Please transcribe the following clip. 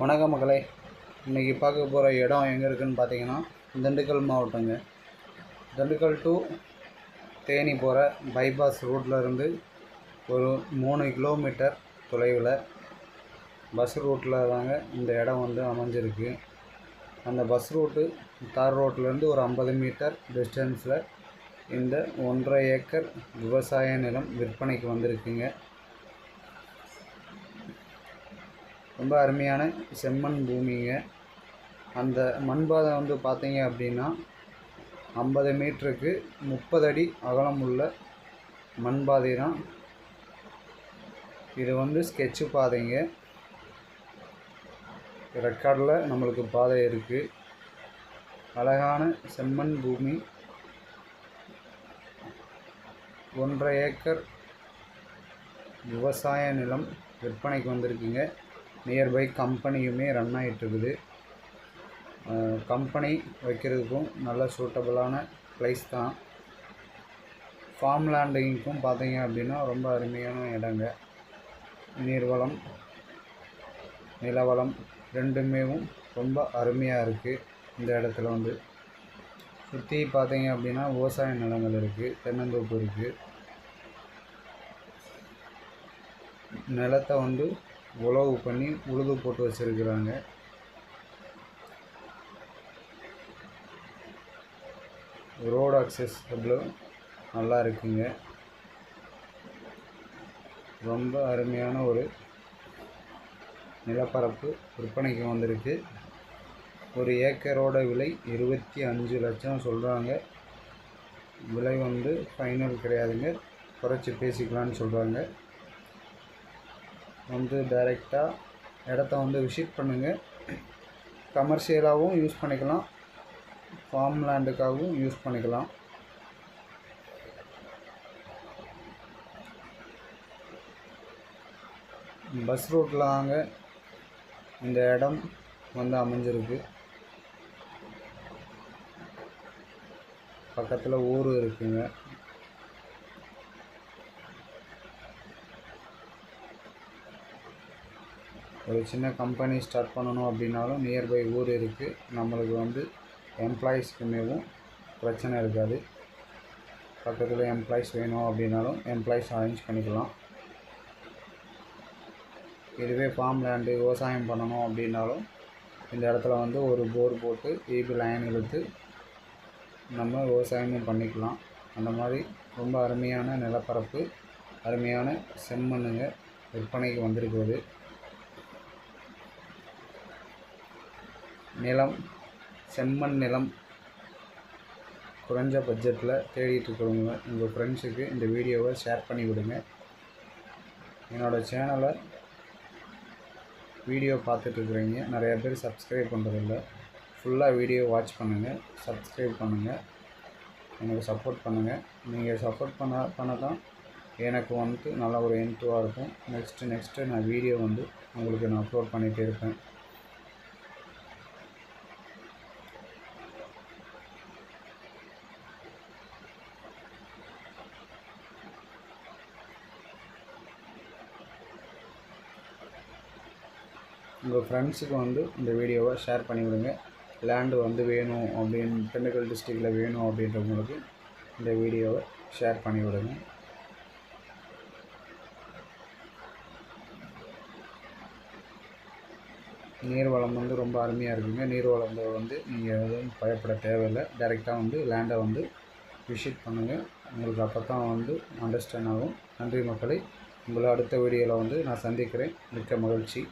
வணக்கம் மகளே இன்றைக்கி பார்க்க போகிற இடம் எங்கே இருக்குதுன்னு பார்த்தீங்கன்னா திண்டுக்கல் மாவட்டங்க. திண்டுக்கல் டு தேனி போகிற பைபாஸ் ரூட்டில் இருந்து ஒரு மூணு கிலோமீட்டர் தொலைவில் பஸ் ரூட்டில் தாங்க இந்த இடம் வந்து அமைஞ்சிருக்கு. அந்த பஸ் ரூட்டு தார் ரோட்லேருந்து ஒரு ஐம்பது மீட்டர் டிஸ்டன்ஸில் இந்த ஒன்றரை ஏக்கர் விவசாய நிலம் விற்பனைக்கு வந்திருக்குங்க. ரொம்ப அருமையான செம்மண் பூமிங்க. அந்த மண்பாதை வந்து பார்த்தீங்க அப்படின்னா ஐம்பது மீட்டருக்கு முப்பது அடி அகலம் உள்ள மண்பாதை தான். இது வந்து ஸ்கெட்சு பாதைங்க. ரெக்கார்டில் நம்மளுக்கு பாதை இருக்குது அழகான செம்மண் பூமி. ஒன்றரை ஏக்கர் விவசாய நிலம் விற்பனைக்கு வந்திருக்குங்க. நியர்பை கம்பெனியுமே ரன் ஆகிட்டுருக்குது கம்பெனி வைக்கிறதுக்கும் நல்ல சூட்டபுளான பிளேஸ் தான். ஃபார்ம் லேண்டிங்க்கும் பார்த்தீங்க அப்படின்னா ரொம்ப அருமையான இடங்க. நீர்வளம் நிலவளம் ரெண்டுமேவும் ரொம்ப அருமையாக இருக்குது இந்த இடத்துல வந்து. சுற்றி பார்த்தீங்க அப்படின்னா விவசாய நிலங்கள் இருக்குது தென்னந்தோப்பு இருக்குது நிலத்தை வந்து உழவு பண்ணி உழுது போட்டு வச்சுருக்கிறாங்க. ரோடு அக்சஸபிளும் நல்லா இருக்குங்க. ரொம்ப அருமையான ஒரு நிலப்பரப்பு விற்பனைக்கு வந்திருக்கு. ஒரு ஏக்கரோட விலை இருபத்தி அஞ்சு லட்சம் சொல்கிறாங்க விலை வந்து ஃபைனல் கிடையாதுங்க. குறைச்சி பேசிக்கலான்னு சொல்கிறாங்க வந்து டைரெக்டாக இடத்த வந்து விசிட் பண்ணுங்கள் கமர்ஷியலாகவும் யூஸ் பண்ணிக்கலாம். ஃபார்ம் லேண்டுக்காகவும் யூஸ் பண்ணிக்கலாம். பஸ் ரூட்டில் வாங்க இந்த இடம் வந்து அமைஞ்சிருக்கு. பக்கத்தில் ஊர் இருக்குங்க. ஒரு சின்ன கம்பெனி ஸ்டார்ட் பண்ணணும் அப்படின்னாலும் நியர்பை ஊர் இருக்குது நம்மளுக்கு வந்து எம்ப்ளாயீஸ்க்குமேவும் பிரச்சனை இருக்காது. பக்கத்தில் எம்ப்ளாயீஸ் வேணும் அப்படின்னாலும் எம்ப்ளாயீஸ் அரேஞ்ச் பண்ணிக்கலாம். இதுவே ஃபார்ம் லேண்டு விவசாயம் பண்ணணும் அப்படின்னாலும் இந்த இடத்துல வந்து ஒரு போர் போட்டு ஈபி லைன் இழுத்து நம்ம விவசாயமும் பண்ணிக்கலாம். அந்த மாதிரி ரொம்ப அருமையான நிலப்பரப்பு அருமையான செம்மண்ணுங்க விற்பனைக்கு வந்திருக்குது. நிலம் செம்மண் நிலம் குறைஞ்ச பட்ஜெட்டில் தேடிட்டு இருக்கிறவங்க உங்கள் ஃப்ரெண்ட்ஸுக்கு இந்த வீடியோவை ஷேர் பண்ணி விடுங்க என்னோடய சேனலை வீடியோ பார்த்துட்ருக்குறீங்க நிறையா பேர் சப்ஸ்கிரைப் பண்ணுறதில்ல ஃபுல்லாக வீடியோ வாட்ச் பண்ணுங்கள் சப்ஸ்கிரைப் பண்ணுங்கள் எனக்கு சப்போர்ட் பண்ணுங்கள் நீங்கள் சப்போர்ட் பண்ண பண்ண தான் எனக்கு வந்துட்டு நல்ல ஒரு இன்ட்ரூவாக இருக்கும். நெக்ஸ்ட்டு நெக்ஸ்ட்டு நான் வீடியோ வந்து உங்களுக்கு நான் அப்லோட் பண்ணிகிட்டே இருப்பேன். உங்கள் ஃப்ரெண்ட்ஸுக்கு வந்து இந்த வீடியோவை ஷேர் பண்ணி விடுங்க லேண்டு வந்து வேணும் அப்படின்னு திண்டுக்கல் டிஸ்ட்ரிக்டில் வேணும் அப்படின்றவங்களுக்கு இந்த வீடியோவை ஷேர் பண்ணி விடுங்க நீர்வளம் வந்து ரொம்ப அருமையாக இருக்குங்க. நீர்வளம் வந்து நீங்கள் எதுவும் பயப்பட தேவையில்லை. டைரெக்டாக வந்து லேண்டை வந்து விசிட் பண்ணுங்கள் உங்களுக்கு அப்போ தான் வந்து அண்டர்ஸ்டாண்ட் ஆகும். நன்றி மக்களை. உங்களை அடுத்த வீடியோவில் வந்து நான் சந்திக்கிறேன். மிக்க மகிழ்ச்சி.